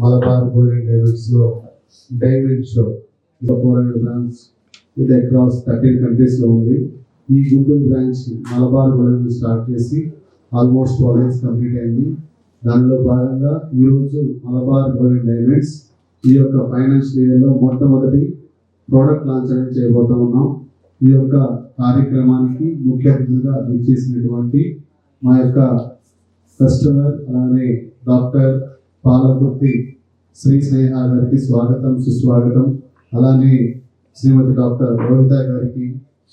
Malabar golden డైమండ్స్లో diamond show four hundred branch ఇది across thirteen కంట్రీస్లో ఉంది. ఈ Guntur branch Malabar golden start చేసి ఆల్మోస్ట్ ట్వెల్వ్ ఇయర్స్ కంప్లీట్ అయింది. దానిలో భాగంగా ఈరోజు మలబార్ గోల్డెన్ డైమండ్స్ ఈ యొక్క ఫైనాన్షియల్ ఇయర్లో మొట్టమొదటి ప్రోడక్ట్ లాంచ్ అనేది చేయబోతా ఉన్నాం ఈ యొక్క కార్యక్రమానికి ముఖ్య అతిథిగా దయచేసినటువంటి మా యొక్క కస్టమర్ అలానే డాక్టర్ పాలమూర్తి శ్రీ స్నేహ గారికి స్వాగతం సుస్వాగతం. అలానే శ్రీమతి డాక్టర్ రోహిత గారికి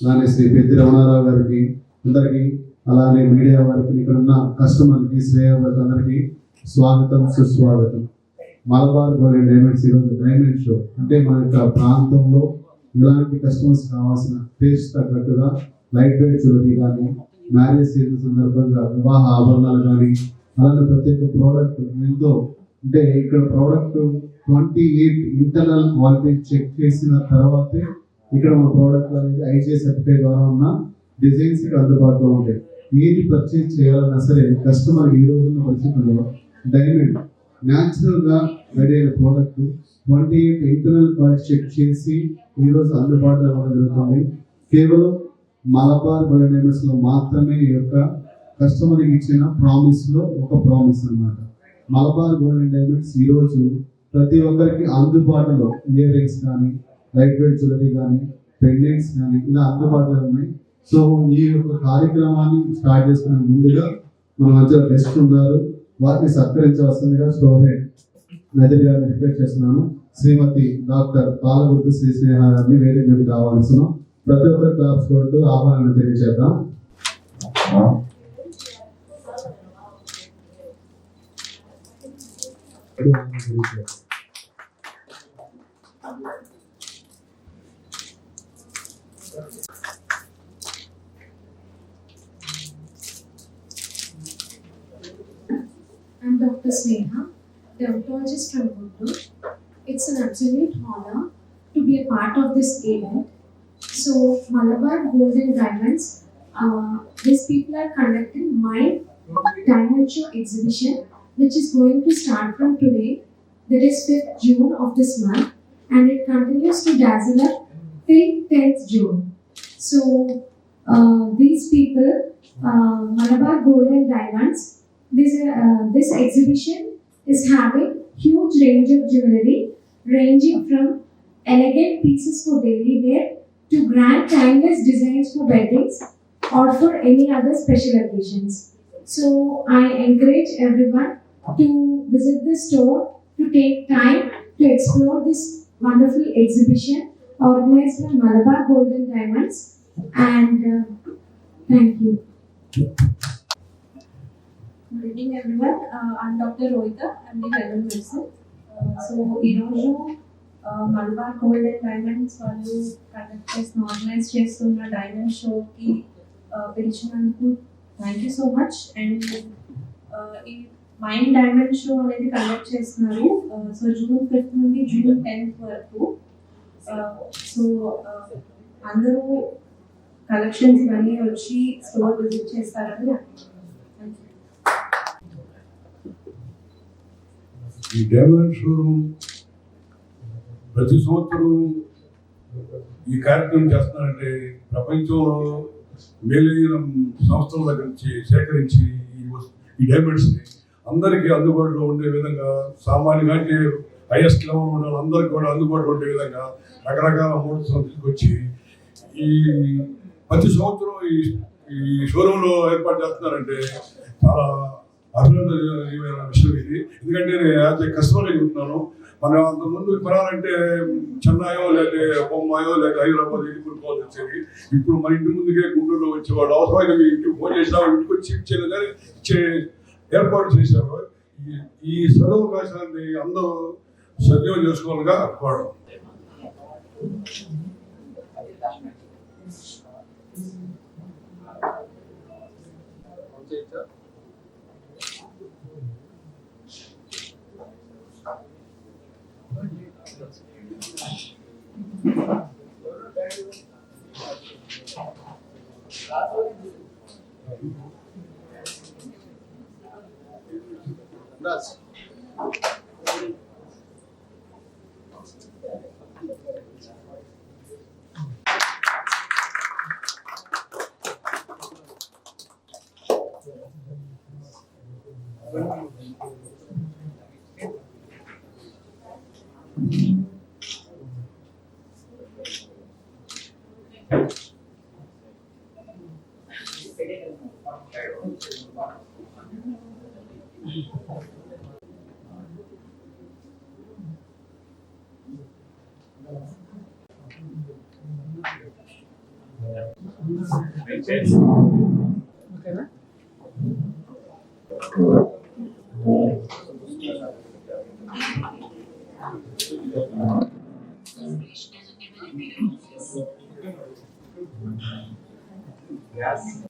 అలానే శ్రీ పెద్ది రమణారావు గారికి అందరికీ అలానే మీడియా వారికి ఇక్కడ ఉన్న కస్టమర్కి శ్రేయ వారికి అందరికీ స్వాగతం సుస్వాగతం. మలబార్ గోల్డెన్ డైమండ్స్ ఈరోజు డైమండ్ షో అంటే మన యొక్క ప్రాంతంలో ఇలాంటి కస్టమర్స్ కావాల్సిన టేస్ట్ తగ్గట్టుగా లైట్ వెయిట్ జ్యువెలరీ కానీ మ్యారేజ్ సీజన్ సందర్భంగా వివాహ ఆభరణాలు కానీ అలాగే ప్రతి ఒక్క ప్రోడక్ట్ ఎంతో అంటే ఇక్కడ product twenty eight internal quality check చేసిన తర్వాతే ఇక్కడ మన ప్రోడక్ట్ అనేది ఐజే సర్టిఫై ద్వారా ఉన్న డిజైన్స్ ఇక్కడ అందుబాటులో ఉంటాయి. ఏది పర్చేజ్ చేయాలన్నా సరే కస్టమర్ ఈ రోజున్న పరిస్థితుల్లో డైమండ్ న్యాచురల్గా రెడీ అయిన product twenty eight internal quality check చేసి ఈరోజు అందుబాటులో ఇవ్వడం జరుగుతుంది. కేవలం మలబార్ గోల్డెన్లో మాత్రమే ఈ యొక్క కస్టమర్ ఇచ్చిన ప్రామిస్లో ఒక ప్రామిస్ అన్నమాట. మలబార్ గోల్డెన్ డైమండ్స్ ఈ రోజు ప్రతి ఒక్కరికి అందుబాటులో ఇయర్ రింగ్స్ కానీ లైట్ వెయిట్ జ్యువెలరీ కానీ పెండెంట్స్ కానీ ఇలా అందుబాటులో ఉన్నాయి. సో ఈ యొక్క కార్యక్రమాన్ని స్టార్ట్ చేసుకునే ముందుగా మన మధ్య గెస్ట్ ఉన్నారు. వారిని సత్కరించవలసిందిగా స్టోర్ హెడ్ నదిరి గారిని రిక్వెస్ట్ చేస్తున్నాను. శ్రీమతి డాక్టర్ పాలగుర్తి శ్రీ స్నేహారాన్ని వేరే మీద కావాల్సిన ప్రతి ఒక్కరు క్లాప్స్ కొడుతూ ఆహ్వానాన్ని తెలియజేద్దాం I'm Dr. Sneha, dermatologist from Guntur. It's an absolute honor to be a part of this event. So, Malabar Gold and Diamonds, uh, these people are conducting my diamond show exhibition, which is going to start from today, that is 5th June of this month, and it continues to dazzle up till 10th June. So, uh, these people, uh, Malabar Gold and Diamonds, this uh, this exhibition is having huge range of jewelry ranging from elegant pieces for daily wear to grand timeless designs for weddings or for any other special occasions. So I encourage everyone to visit the store to take time to explore this wonderful exhibition organized by Malabar Golden Diamonds and uh, thank you. Good evening everyone. Uh, I'm Dr. Roita, I'm the health person. So ఈరోజు Malabar gold and diamonds వాళ్ళు conduct చేసిన organise చేస్తున్న diamond షోకి పిలిచినందుకు thank you so much and ఈ mind diamond show అనేది conduct చేస్తున్నారు. So June fifth నుండి June tenth వరకు. సో అందరూ కలెక్షన్స్ ఇవన్నీ వచ్చి స్టోర్ విజిట్ చేస్తారని అనుకుంటున్నాను ఈ డైమండ్ షోరూమ్ ప్రతి సంవత్సరం ఈ కార్యక్రమం చేస్తున్నారంటే ప్రపంచంలో మేలైన సంస్థల దగ్గర నుంచి సేకరించి ఈ డైమండ్స్ని అందరికీ అందుబాటులో ఉండే విధంగా సామాన్యంగా అంటే హైయెస్ట్ లెవెల్ ఉన్న అందరికీ కూడా అందుబాటులో ఉండే విధంగా రకరకాల మోడల్స్ తీసుకొచ్చి ఈ ప్రతి సంవత్సరం ఈ ఈ షోరూంలో ఏర్పాటు చేస్తున్నారంటే చాలా అభినందన విషయం ఇది. ఎందుకంటే నేను యాజ్ ఏ కస్టమర్ చెప్తున్నాను మనం అంతకుముందు ముందు కొనాలంటే చెన్నైయో లేకపోతే బొమ్మాయో లేక హైదరాబాద్ వెళ్ళి కొనుక్కోవాల్సి వచ్చేది. ఇప్పుడు మన ఇంటి ముందుకే గుంటూరులో వచ్చేవాడు అవసరమైన మీ ఇంటికి ఫోన్ చేసినా ఇంటికి వచ్చి ఇచ్చేది కానీ ఇచ్చే ఏర్పాటు చేశారు. ఈ- ఈ సదవకాశాన్ని అందరూ సద్వినియోగం చేసుకోవాలిగా కోరడం. Sanchez. Okay. Yes.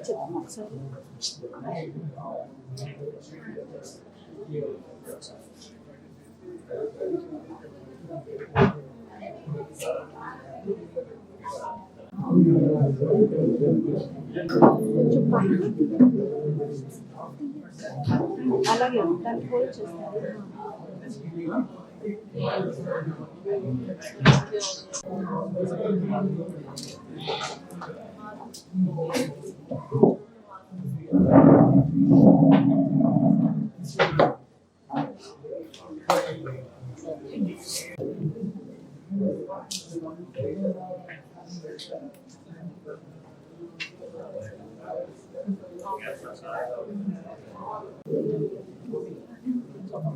చేద్దాం ఒకసారి కొంచెం పైన. అలాగే దాన్ని హోల్డ్ చేస్తారు Tamam,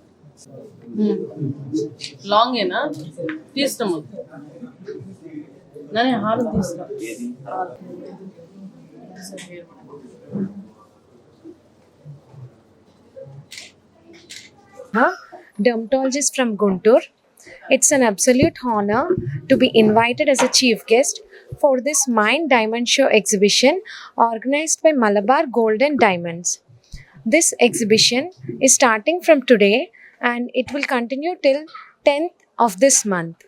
లాంగ్ ఏనా తీస్తాము నేను హారం తీస్తా dermatologist from Guntur. It's an absolute honor to be invited as a chief guest for this Mind Diamond Show exhibition organized by Malabar Gold and Diamonds. This exhibition is starting from today and it will continue till 10th of this month.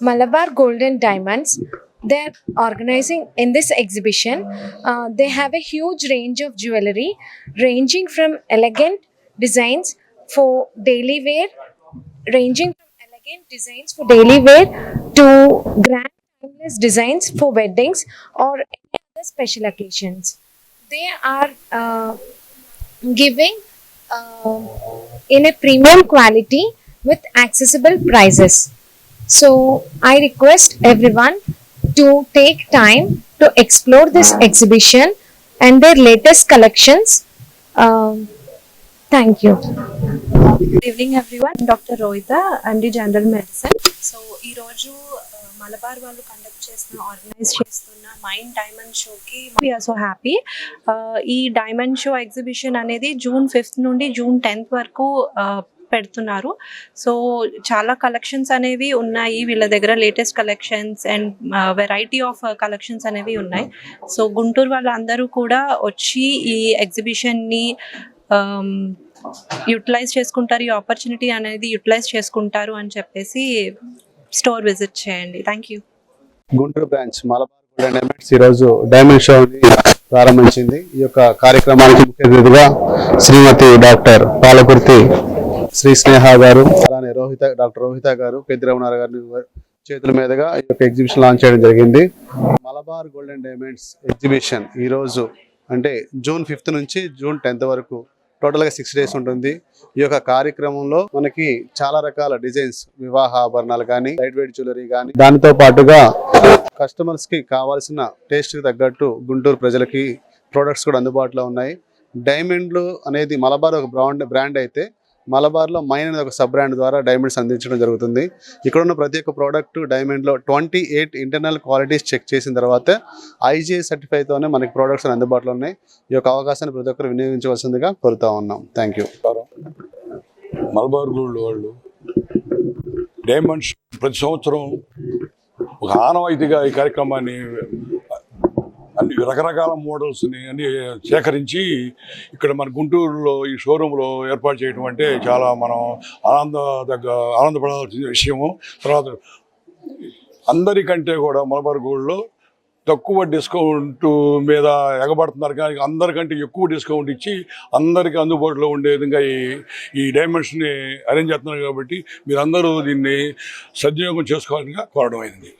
Malabar Golden Diamonds they're organizing in this exhibition uh, they have a huge range of jewelry ranging from elegant designs for daily wear ranging from elegant designs for daily wear to grand timeless designs for weddings or any other special occasions they are uh, giving uh, in a premium quality with accessible prices. So I request everyone to take time to explore this exhibition and their latest collections. Um, thank you. Good evening everyone. Dr. Rohita, MD General Medicine. So ఈరోజు మలబార్ వాళ్ళు conduct చేస్తున్న organise చేస్తున్న mind diamond షోకి we're so happy ఈ diamond show exhibition అనేది June fifth నుండి June tenth వరకు పెడుతున్నారు. సో చాలా కలెక్షన్స్ అనేవి ఉన్నాయి. వీళ్ళ దగ్గర latest collections and variety of collections అనేవి ఉన్నాయి. సో గుంటూరు వాళ్ళందరూ కూడా వచ్చి ఈ ఎగ్జిబిషన్ని యూటిలైజ్ చేసుకుంటారు ఈ ఆపర్చునిటీ అనేది యూటిలైజ్ చేసుకుంటారు అని చెప్పేసి స్టోర్ విజిట్ చేయండి. Thank you Guntur branch Malabar golden diamonds ఈరోజు డైమండ్ షోని ప్రారంభించింది. ఈ యొక్క కార్యక్రమానికి ముఖ్య అతిథిగా శ్రీమతి డాక్టర్ పాలకుర్తి శ్రీ స్నేహ గారు అలానే రోహిత డాక్టర్ రోహిత గారు పెద్దిరమణారు గారి చేతుల మీదుగా ఈ యొక్క ఎగ్జిబిషన్ లాంచ్ చేయడం జరిగింది. మలబార్ గోల్డెన్ డైమండ్స్ ఎగ్జిబిషన్ ఈ రోజు అంటే జూన్ ఫిఫ్త్ నుంచి జూన్ టెన్త్ వరకు టోటల్గా సిక్స్ డేస్ ఉంటుంది. ఈ యొక్క కార్యక్రమంలో మనకి చాలా రకాల డిజైన్స్ వివాహ ఆభరణాలు కానీ లైట్ వెయిట్ జ్యువెలరీ కానీ దానితో పాటుగా కస్టమర్స్కి కావాల్సిన టేస్ట్కి తగ్గట్టు గుంటూరు ప్రజలకి ప్రొడక్ట్స్ కూడా అందుబాటులో ఉన్నాయి. డైమండ్లు అనేది మలబార్ ఒక బ్రాండ్ బ్రాండ్ అయితే మలబార్లో మైన్ అనేది ఒక సబ్ బ్రాండ్ ద్వారా డైమండ్స్ అందించడం జరుగుతుంది. ఇక్కడ ఉన్న ప్రతి ఒక్క product డైమండ్లో twenty eight internal qualities check చేసిన తర్వాత ఐజీఐ సర్టిఫైతోనే మనకి ప్రోడక్ట్స్ అందుబాటులో ఉన్నాయి. ఈ యొక్క అవకాశాన్ని ప్రతి ఒక్కరు వినియోగించవలసిందిగా కోరుతా ఉన్నాం. థ్యాంక్ యూ మలబార్ గోల్డ్ వాళ్ళు డైమండ్స్ ప్రతి సంవత్సరం ఒక ఆనవాయితీగా ఈ కార్యక్రమాన్ని రకరకాల మోడల్స్ని అన్ని సేకరించి ఇక్కడ మన గుంటూరులో ఈ షోరూంలో ఏర్పాటు చేయడం అంటే చాలా మనం ఆనంద దగ్గ ఆనందపడాల్సిన విషయము. తర్వాత అందరికంటే కూడా మలబార్ గోల్డ్లో తక్కువ డిస్కౌంట్ మీద ఎగబడుతున్నారు. కానీ అందరికంటే ఎక్కువ డిస్కౌంట్ ఇచ్చి అందరికీ అందుబాటులో ఉండే విధంగా ఈ ఈ డైమండ్స్ని అరేంజ్ చేస్తున్నారు కాబట్టి మీరందరూ దీన్ని సద్వినియోగం చేసుకోవాలని కోరడం అయింది.